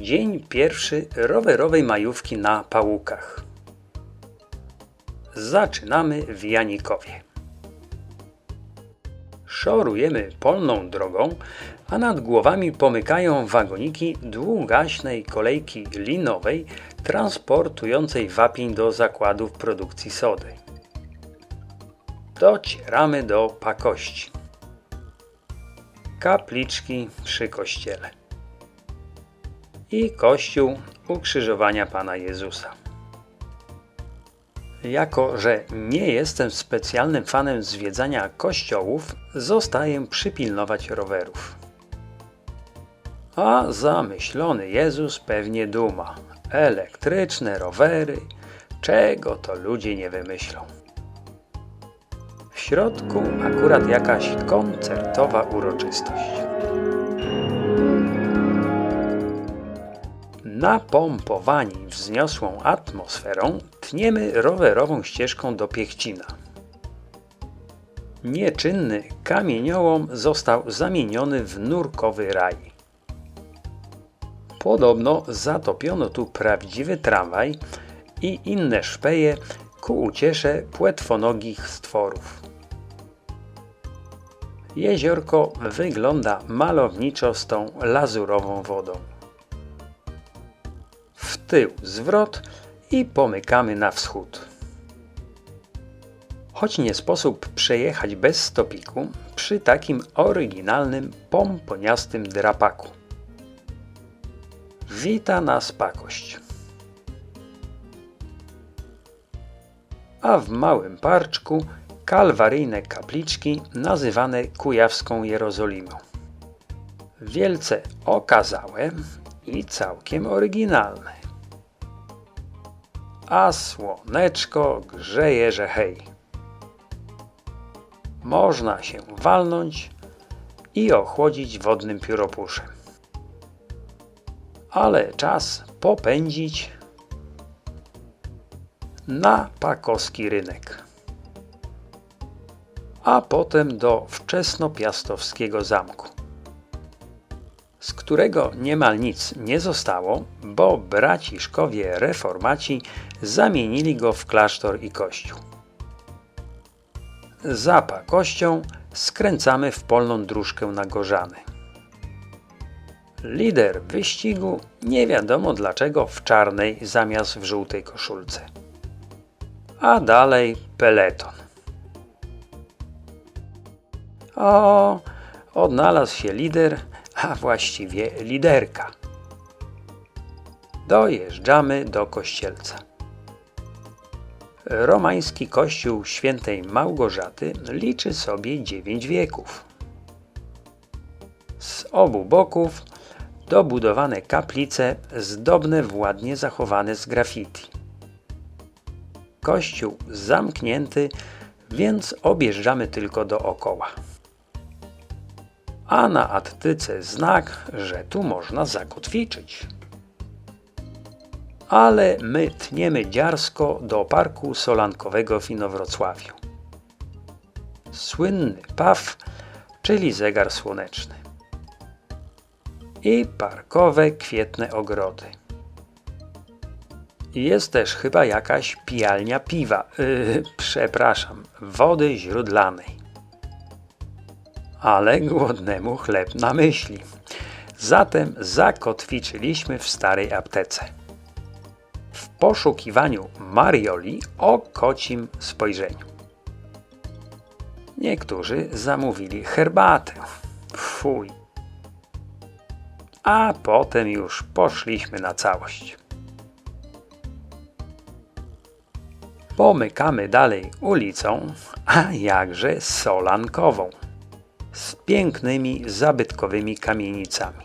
Dzień pierwszy rowerowej majówki na Pałukach. Zaczynamy w Janikowie. Szorujemy polną drogą, a nad głowami pomykają wagoniki długaśnej kolejki linowej transportującej wapień do zakładów produkcji sody. Docieramy do pakości. Kapliczki przy kościele i Kościół Ukrzyżowania Pana Jezusa. Jako, że nie jestem specjalnym fanem zwiedzania kościołów, zostaję przypilnować rowerów. A zamyślony Jezus pewnie duma. Elektryczne rowery, czego to ludzie nie wymyślą. W środku akurat jakaś koncertowa uroczystość. Napompowani wzniosłą atmosferą, tniemy rowerową ścieżką do Piechcina. Nieczynny kamieniołom został zamieniony w nurkowy raj. Podobno zatopiono tu prawdziwy tramwaj i inne szpeje ku uciesze płetwonogich stworów. Jeziorko wygląda malowniczo z tą lazurową wodą tył zwrot i pomykamy na wschód. Choć nie sposób przejechać bez stopiku przy takim oryginalnym, pomponiastym drapaku. Wita nas pakość. A w małym parczku kalwaryjne kapliczki nazywane Kujawską Jerozolimą. Wielce okazałe i całkiem oryginalne a słoneczko grzeje, że hej. Można się walnąć i ochłodzić wodnym pióropuszem. Ale czas popędzić na pakowski rynek, a potem do wczesnopiastowskiego zamku z którego niemal nic nie zostało, bo braciszkowie reformaci zamienili go w klasztor i kościół. Za pakością skręcamy w polną dróżkę na Gorzany. Lider wyścigu nie wiadomo dlaczego w czarnej zamiast w żółtej koszulce. A dalej peleton. O, odnalazł się lider, a właściwie liderka. Dojeżdżamy do kościelca. Romański kościół świętej Małgorzaty liczy sobie dziewięć wieków. Z obu boków dobudowane kaplice zdobne w ładnie zachowane z graffiti. Kościół zamknięty, więc objeżdżamy tylko dookoła a na attyce znak, że tu można zakotwiczyć. Ale my tniemy dziarsko do parku solankowego w Inowrocławiu. Słynny PAW, czyli zegar słoneczny. I parkowe kwietne ogrody. Jest też chyba jakaś pijalnia piwa, yy, przepraszam, wody źródlanej ale głodnemu chleb na myśli. Zatem zakotwiczyliśmy w starej aptece. W poszukiwaniu Marioli o kocim spojrzeniu. Niektórzy zamówili herbatę. Fuj. A potem już poszliśmy na całość. Pomykamy dalej ulicą, a jakże solankową z pięknymi, zabytkowymi kamienicami.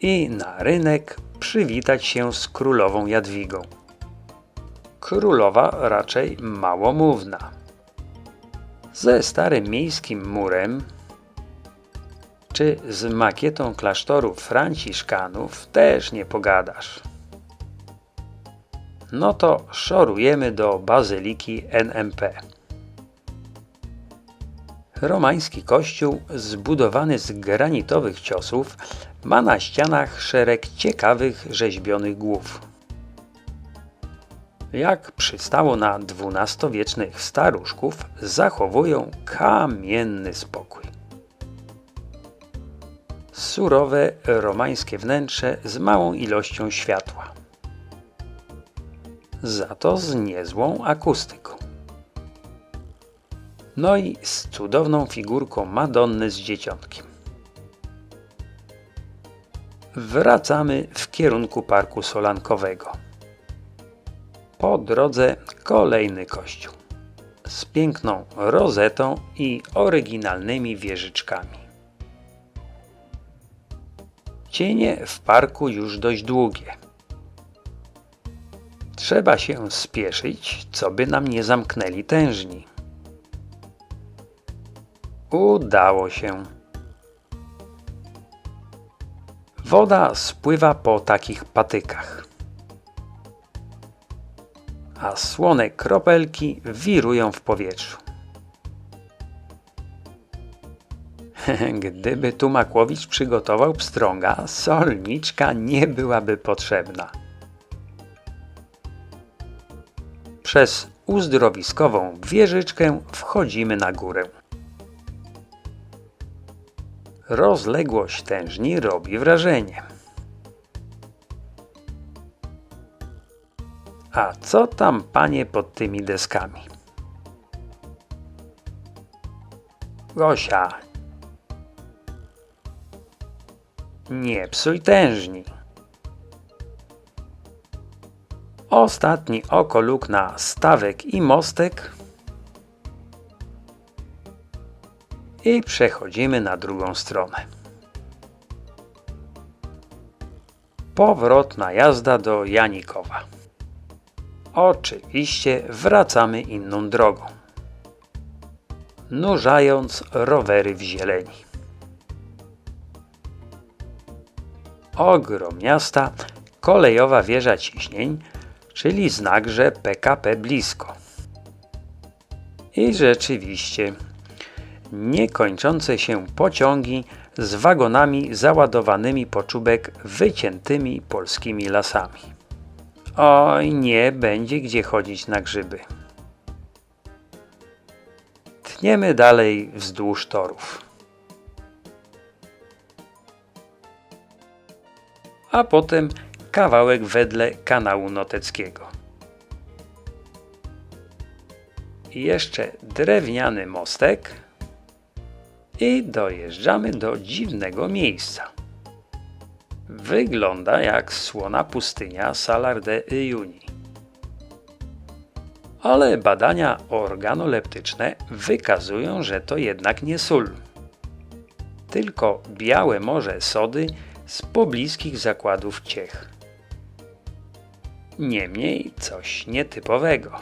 I na rynek przywitać się z królową Jadwigą. Królowa raczej małomówna. Ze starym miejskim murem czy z makietą klasztoru franciszkanów też nie pogadasz. No to szorujemy do bazyliki NMP. Romański kościół, zbudowany z granitowych ciosów, ma na ścianach szereg ciekawych rzeźbionych głów. Jak przystało na dwunastowiecznych staruszków, zachowują kamienny spokój. Surowe romańskie wnętrze z małą ilością światła. Za to z niezłą akustyką. No i z cudowną figurką Madonny z dzieciątkiem. Wracamy w kierunku Parku Solankowego. Po drodze kolejny kościół z piękną rozetą i oryginalnymi wieżyczkami. Cienie w parku już dość długie. Trzeba się spieszyć, co by nam nie zamknęli tężni. Udało się. Woda spływa po takich patykach, a słone kropelki wirują w powietrzu. Gdyby tu Makłowicz przygotował pstrąga, solniczka nie byłaby potrzebna. Przez uzdrowiskową wieżyczkę wchodzimy na górę. Rozległość tężni robi wrażenie. A co tam, panie, pod tymi deskami? Gosia, nie psuj tężni. Ostatni okoluk na stawek i mostek i przechodzimy na drugą stronę. Powrotna jazda do Janikowa. Oczywiście wracamy inną drogą, nurzając rowery w zieleni. Ogrom miasta, kolejowa wieża ciśnień, czyli znak, że PKP blisko. I rzeczywiście niekończące się pociągi z wagonami załadowanymi po czubek wyciętymi polskimi lasami. Oj, nie będzie gdzie chodzić na grzyby. Tniemy dalej wzdłuż torów. A potem kawałek wedle kanału noteckiego. I jeszcze drewniany mostek i dojeżdżamy do dziwnego miejsca. Wygląda jak słona pustynia Salar de Uyuni. Ale badania organoleptyczne wykazują, że to jednak nie sól, tylko białe morze sody z pobliskich zakładów ciech. Niemniej coś nietypowego.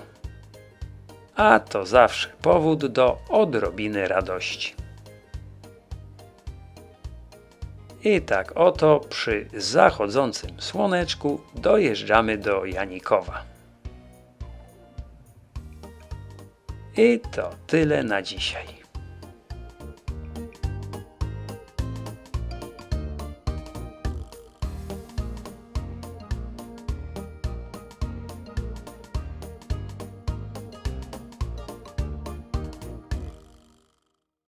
A to zawsze powód do odrobiny radości. I tak oto przy zachodzącym słoneczku dojeżdżamy do Janikowa. I to tyle na dzisiaj.